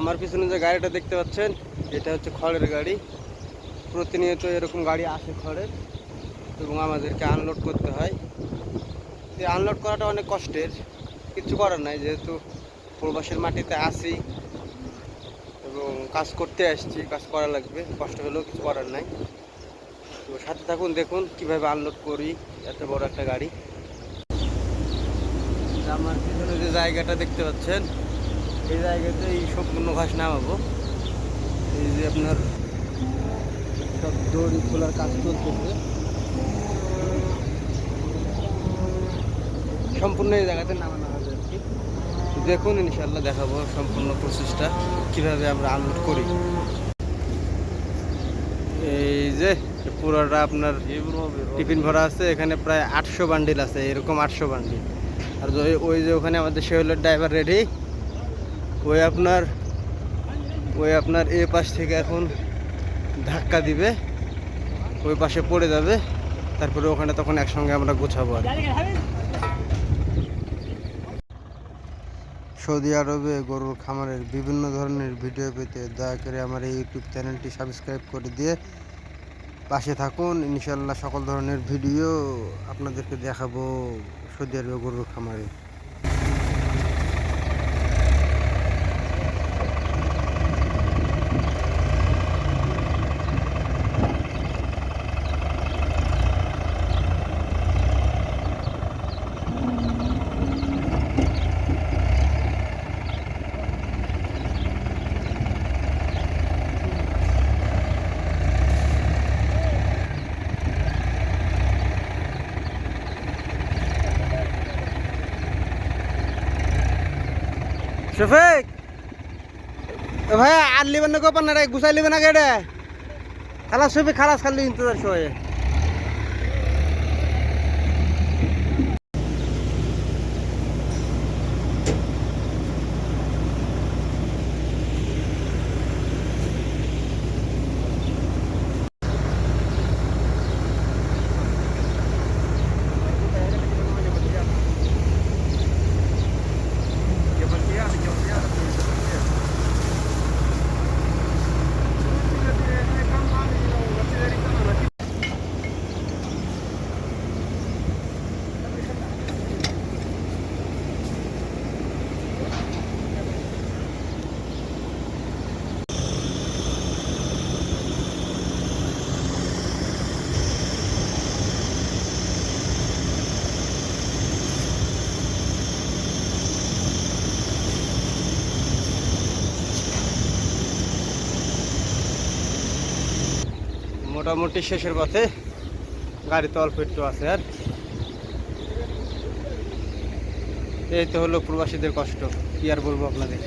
আমার পিছনে যে গাড়িটা দেখতে পাচ্ছেন, এটা হচ্ছে খড়ের গাড়ি। প্রতিনিয়ত এরকম গাড়ি আসে খড়ের এবং আমাদেরকে আনলোড করতে হয়। এই আনলোড করাটা অনেক কষ্টের, কিছু করার নাই, যেহেতু প্রবাসের মাটিতে আসি এবং কাজ করতে আসছি, কাজ করা লাগবে, কষ্ট হলেও কিছু করার নাই। তো সাথে থাকুন, দেখুন কীভাবে আনলোড করি, এত বড় একটা গাড়ি। আমার পিছনে যে জায়গাটা দেখতে পাচ্ছেন এই জায়গাতে এই সম্পূর্ণ ঘাস নামাবো। এই যে আপনার সব দড়ি খোলার কাজ চলতেছে। সম্পূর্ণ এই জায়গাতে নামানো হবে আর কি। দেখুন ইনশাল্লাহ দেখাবো সম্পূর্ণ প্রসেসটা, কীভাবে আমরা আনলোড করি। এই যে পুরোটা আপনার টিফিন ভরা আছে, এখানে প্রায় আটশো বান্ডিল আছে, এরকম আটশো বান্ডিল আর ওই যে ওখানে আমাদের শেহলের ড্রাইভার রেডি ওই আপনার ওই আপনার এ পাশ থেকে এখন ধাক্কা দিবে, ওই পাশে পড়ে যাবে, তারপরে ওখানে তখন একসঙ্গে আমরা গোছাবো আর। সৌদি আরবে গরুর খামারের বিভিন্ন ধরনের ভিডিও পেতে দয়া করে আমার এই ইউটিউব চ্যানেলটি সাবস্ক্রাইব করে দিয়ে পাশে থাকুন ইনশাল্লাহ সকল ধরনের ভিডিও আপনাদেরকে দেখাবো সৌদি আরবে গরুর খামারে শফিক! ভাই আর লিবেন না গোপান না রে, গুছাই লিবেন আগে রে। খালাস শফিক খালাস খালি ইন্তজার শোয়ে। মোটামুটি শেষের পথে গাড়ি তো অল্প একটু আছে আর। এই তো হলো প্রবাসীদের কষ্ট, কি আর বলব আপনাদের?